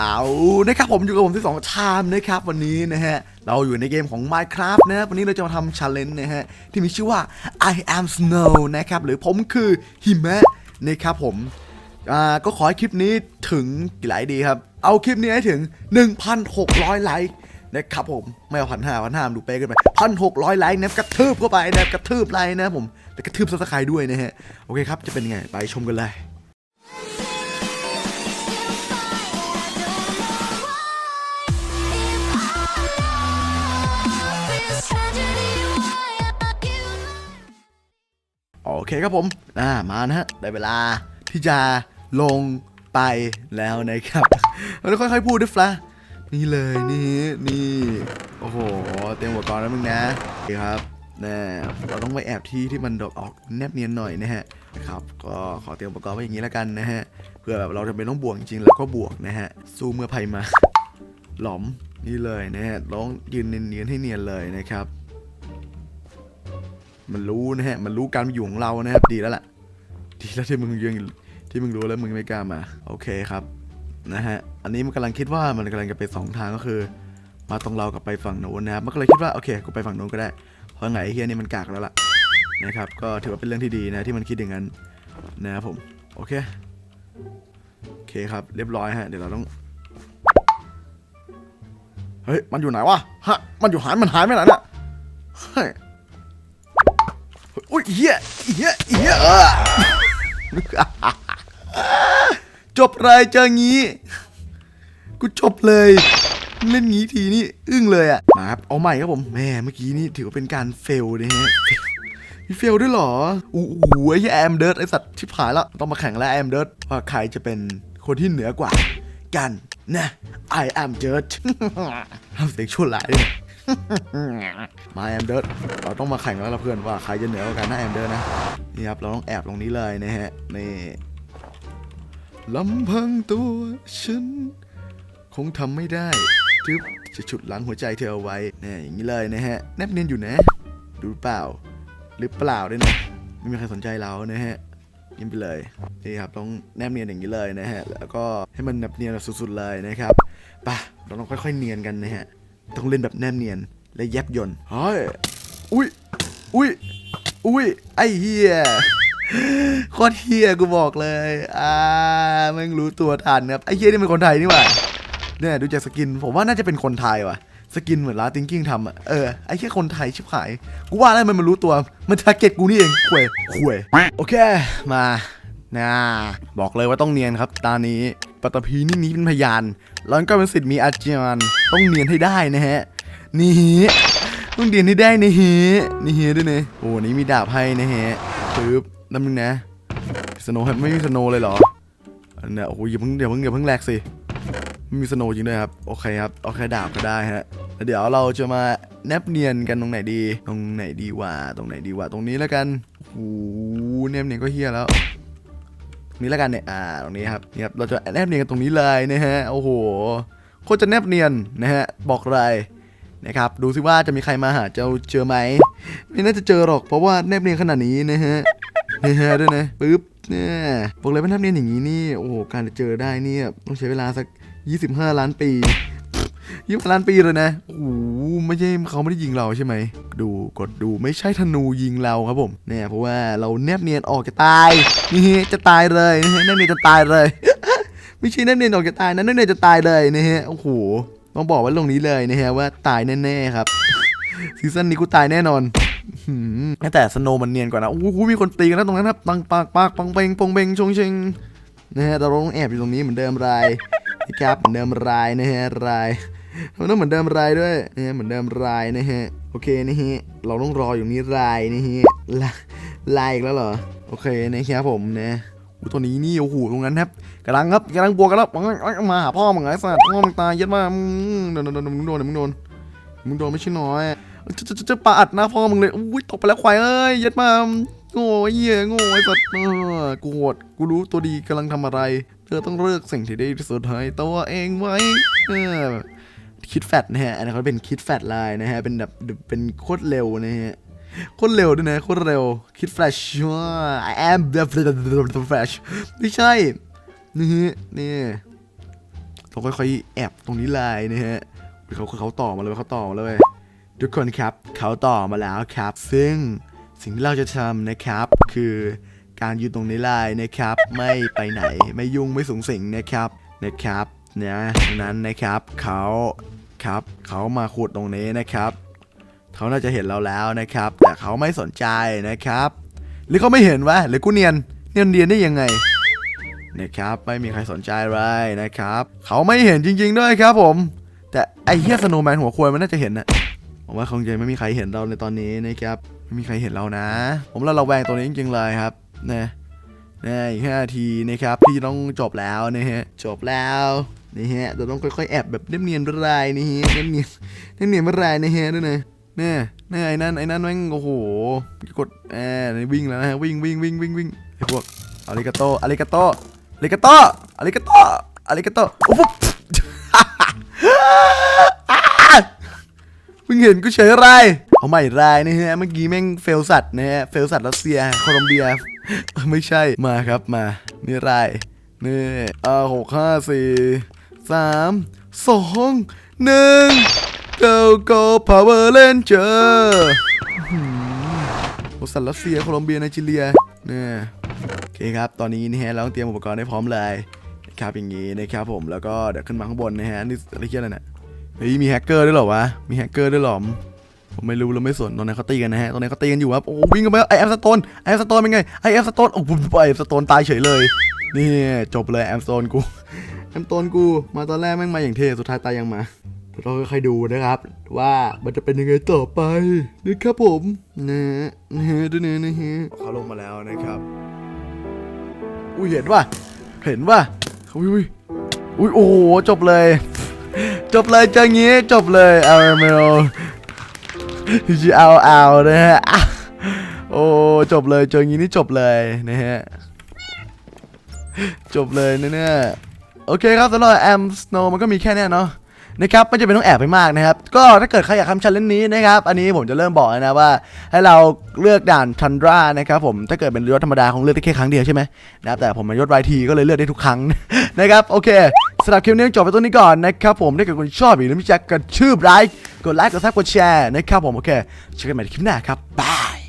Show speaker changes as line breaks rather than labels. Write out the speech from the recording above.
เอานะครับผมอยู่กับผมที่สองชามนะครับวันนี้นะฮะเราอยู่ในเกมของ Minecraft นะวันนี้เราจะมาทำ challenge นะฮะที่มีชื่อว่า I am Snow นะครับหรือผมคือหิมะนะครับผมอ่าก็ขอให้คลิปนี้ถึงกี่ไลค์ดีครับ เอาคลิปนี้ให้ถึง 1,600 ไลค์นะครับผมไม่เอาพันห้าพันห้าดูเป๊ะเกินไปพันหกร้อยไลค์นะกระทืบเข้าไปนะกระทืบไลค์นะผมแต่กระทืบซับสไครด้วยนะฮะโอเคครับจะเป็นไงไปชมกันเลย เคครับผมอ่ามานะฮะได้เวลาที่จะลงไปแล้วนะครับเราค่อยๆพูดด้วยฟละนี่เลยนี่นี่ โอ้โห เตรียมอุปกรณ์แล้วมึงนะโอเคครับนะเราต้องไปแอบที่ที่มันดอกออกแนบเนียนหน่อยนะฮะนะครับ ก็ขอเตรียมอุปกรณ์ไว้อย่างนี้แล้วกันนะฮะ เพื่อแบบเราจะเป็นต้องบวกจริงๆแล้วก็บวกนะฮะ สู้เมื่อภัยมา หลอมนี่เลยนะฮะลองยืนเนียนๆให้เนียนเลยนะครับ มันรู้นะฮะ มันรู้การอยู่ของเรานะครับ ดีแล้วล่ะ ดีแล้วที่มึงยังที่มึงรู้แล้วมึงไม่กล้ามา โอเคครับ นะฮะ อันนี้มันกำลังคิดว่ามันกำลังจะไปสองทางก็คือ มาตรงเรากับไปฝั่งโน้นนะครับ มันก็เลยคิดว่าโอเค กูไปฝั่งโน้นก็ได้ เพราะไงไอ้เฮียนี่มันกากแล้วล่ะ นะครับ ก็ถือว่าเป็นเรื่องที่ดีนะที่มันคิดอย่างนั้นนะครับผม โอเค โอเคครับ เรียบร้อยฮะ เดี๋ยวเราต้องเฮ้ย มันอยู่ไหนวะ ฮะ มันอยู่หาย มันหายไปไหนน่ะเฮ้ยอุ้ย เฮียเฮียเฮียเออจบเลยจองี้ กูจบเลย เล่นงี้ทีนี่อึ้งเลยอะมาครับเอาใหม่ครับผมแม่เมื่อกี้นี่ถือว่าเป็นการเฟลนะฮะมีเฟลด้วยเหรออู้หูไอ้แอมเดิร์ดไอสัตว์ชิบหายแล้วต้องมาแข่งแล้วแอมเดิร์ดว่าใครจะเป็นคนที่เหนือกว่า กันนะ I am Dirt ทำเสียงชั่วร้ายด้วย มาแอมเดิร์เราต้องมาแข่งแล้วละเพื่อนว่าใครจะเหนือกว่ากันนะแอมเดิร์นะนี่ครับเราต้องแอบตรงนี้เลยนะฮะนี่ลำพังตัวฉันคงทำไม่ได้ทึบจะฉุดหลังหัวใจเธอเอาไว้เนี่ยอย่างนี้เลยนะฮะแนบเนียนอยู่นะ ดูเปล่า หรือเปล่าด้วยนะไม่มีใครสนใจเรานะฮะยิ้มไปเลยนี่ครับต้องแนบเนียนอย่างนี้เลยนะฮะแล้วก็ให้มันแนบเนียนสุดๆเลยนะครับปะเราต้องค่อยๆเนียนกันนะฮะ ต้องเล่นแบบแนบเนียน และแยบยนต์เฮ้ยอุ้ยอุ้ยอุ้ยไอ้เฮียโคตรเฮียกูบอกเลย อ่าแม่งรู้ตัวทันครับไอ้เฮียนี่เป็นคนไทยนี่หว่าเนี่ยดูจากสกิน ผมว่าน่าจะเป็นคนไทยว่ะสกินเหมือนลาติงกิ้งทำอะ เออ ไอ้เฮียคนไทยชิบหาย กูว่าแล้วมันมันรู้ตัว มันทาร์เก็ตกูนี่เองขวยขวย โอเค มานะบอกเลยว่าต้องเนียนครับ ตานี้ ปัตตภีนี่นี้เป็นพยานแล้วก็เป็นสิทธิ์มีอาจารย์ต้องเนียนให้ได้นะฮะ นี่ต้องเนียนให้ได้นะฮะนี่ฮะด้วยนะโอ้นี่มีดาบให้นะฮะปึ๊บน้ำนึงนะสโนว์ไม่มีสโนว์เลยเหรออันเนี้ยโอ้โหอย่าเพิ่งอย่าเพิ่งอย่าเพิ่งแลกสิไม่มีสโนว์จริงด้วยครับโอเคครับโอเคดาบก็ได้ฮะแล้วเดี๋ยวเราจะมาแนบเนียนกันตรงไหนดี ตรงไหนดีวะตรงไหนดีวะตรงนี้แล้วกันโอ้โหแนบเนียนก็เฮี้ยแล้ว นี้แล้วกันเนี่ย อ่า ตรงนี้ครับ นี่ครับ เราจะแนบเนียนกันตรงนี้เลยนะฮะ โอ้โห โคตรจะแนบเนียนนะฮะ บอกเลยนะครับ ดูซิว่าจะมีใครมาหาเจ้าเจอไหม ไม่น่าจะเจอหรอก เพราะว่าแนบเนียนขนาดนี้นะฮะนะฮะด้วยนะปึ๊บเนี่ยบอกเลยว่าแนบเนียนอย่างนี้นี่ โอ้โห การจะเจอได้เนี่ยต้องใช้เวลาสัก 25 ล้านปี ยี่สิบล้านปีเลยนะโอ้โหไม่ใช่เขาไม่ได้ยิงเราใช่ไหม ดูกดดูไม่ใช่ธนูยิงเราครับผมเนี่ยเพราะว่าเราแนบเนียนออกจะตายนี่จะตายเลยนะฮะแนบเนียนจะตายเลยไม่ใช่แนบเนียนออกจะตายนะแนบเนียนจะตายเลยนะฮะโอ้โหต้องบอกไว่าลงนี้เลยนะฮะว่าตายแน่ๆครับซีซั่นนี้กูตายแน่นอนหืมแต่สโนว์มันเนียนกว่านะโอ้โหมีคนตีกันนะตรงนั้นครับปังปากปากปังเปงปงเปงชงเชงนะฮะเราต้องแอบอยู่ตรงนี้เหมือนเดิมรายนะครับเหมือนเดิมรายนะฮะราย มันต้องเหมือนเดิมรายด้วยนะฮะเหมือนเดิมรายนะฮะโอเคนะฮะเราต้องรออยู่นี้รายนะฮะลาลายอีกแล้วเหรอโอเคนะครับผมนะตัวนี้นี่โอ้โหตรงนั้นครับกำลังครับกำลังบวกกันแล้วมาหาพ่อมึงไอ้สัตว์พ่อมึงตายยัดมาโดนโดนโดนมึงโดนมึงโดนมึงโดนไม่ใช่น้อยจะจะจะปาอัดหน้าพ่อมึงเลยอุ้ยตกไปแล้วควายเอ้ยยัดมาโง่เหี้ยโง่ไอ้สัตว์กูโหดกูรู้ตัวดีกำลังทำอะไร เธอต้องเลือกสิ่งที่ไดีที่สุดให้ตัวเองไว้ คิดแฟตนะฮะอันนี้เขาเป็นคิดแฟตไลน์นะฮะ เป็นแบบเป็นโคตรเร็วนะฮะ โคตรเร็วด้วยนะ โคตรเร็ว คิดแฟลชว่า I am the flash ไม่ใช่ นี่นี่ต้องค่อยๆแอบตรงนี้เลยนะฮะเขาเขาต่อมาเลยเขาต่อมาเลยทุกคนครับเขาต่อมาแล้วครับ ซึ่งสิ่งที่เราจะทำนะครับ คือการอยืนตรงนี้ไลน์นะครับ ไม่ไปไหนไม่ยุ่งไม่สูงสิงนะครับนะครับนะดังนั้นนะครับเขา ครับเขามาขุดตรงนี้นะครับเขาน่าจะเห็นเราแล้วนะครับ แต่เขาไม่สนใจนะครับ หรือเขาไม่เห็นวะหรือกูเนียนเนียนเรียนได้ยังไงนะครับไม่มีใครสนใจเลยนะครับ เขาไม่เห็นจริง ๆ ด้วยครับผม แต่ไอ้เฮียสโนแมนหัวควายมันน่าจะเห็นนะผมว่าคงจะไม่มีใครเห็นเราในตอนนี้นะครับไม่มีใครเห็นเรานะ ผมเราระแวงตัวนี้จริงๆเลยครับนะนะอีกห้านาทีนะครับที่ต้องจบแล้วนะฮะจบแล้ว นี่ฮะเราต้องค่อยๆแอบแบบเนียบๆรายนี่ฮะเนียบๆเนียบๆรายนะฮะด้วยนะเนี่ยเนี่ยไอ้นั่นไอ้นั่นแม่งโอ้โหกดแอบวิ่งแล้วนะฮะวิ่งวิ่งวิ่งวิ่งวิ่งไอ้พวกอาริกาโตอาริกาโตอาริกาโตอาริกาโตอาริกาโตโอ้โหเพิ่งเห็นกูเฉยไรเอาใหม่รายนะฮะเมื่อกี้แม่งเฟลสัตว์นะฮะเฟลสัตว์รัสเซียโคลอมเบียไม่ใช่มาครับมานี่รายนี่อ่าหกห้าสี่ สามสองหนึ่ง go go power ranger อื้อหือโอ้สัตว์รัสเซียโคลอมเบียไนจีเรียเนี่ยโอเคครับ ตอนนี้นี่ฮะเราต้องเตรียมอุปกรณ์ให้พร้อมเลยนะครับอย่างนี้นะครับผมแล้วก็เดี๋ยวขึ้นมาข้างบนนะฮะนี่อะไรเงี้ยอะไรเนี่ยเฮ้ยมีแฮกเกอร์ด้วยหรอวะมีแฮกเกอร์ด้วยหรอผมไม่รู้เราไม่สนตรงนั้นเขาตีกันนะฮะตรงนั้นเขาตีกันอยู่ครับโอ้วิ่งกันไปไอแอมสโตนไอแอมสโตนเป็นไงไอแอมสโตนโอ้โหไอแอมสโตนตายเฉยเลยนี่จบเลยแอมสโตนกู แอมสโตนกูมาตอนแรกแม่งมาอย่างเท่สุดท้ายตายยังมา เราค่อยๆดูนะครับ ว่ามันจะเป็นยังไงต่อไปนะครับผมนะฮะนะฮะดูนะนะฮะเขาลงมาแล้วนะครับ อุ้ยเห็นว่ะเห็นว่ะอุ้ยอุ้ยโอ้โหจบเลย จบเลยจังงี้จบเลยเอาเมลจะเอาเอานะฮะอะโอ้จบเลยเจองี้นี่จบเลยนะฮะจบเลยนะเนี่ย โอเคครับสำหรับแอมสโนมันก็มีแค่นี้เนาะนะครับไม่จำเป็นต้องแอบไปมากนะครับ ก็ถ้าเกิดใครอยากทำชันเลนนี้นะครับ อันนี้ผมจะเริ่มบอกนะว่า ให้เราเลือกด่านทันดรานะครับผมถ้าเกิดเป็นยศธรรมดาคงเลือกได้แค่ครั้งเดียวใช่ไหมนะครับแต่ผมมายศวายทีก็เลยเลือกได้ทุกครั้งนะครับโอเคสำหรับคลิปนี้จบไปตรงนี้ก่อนนะครับผมถ้าเกิดคุณชอบอย่าลืมที่จะกระชืบไลค์กดไลค์กดซับกดแชร์นะครับผมโอเคเจอกันใหม่ในคลิปหน้าครับบาย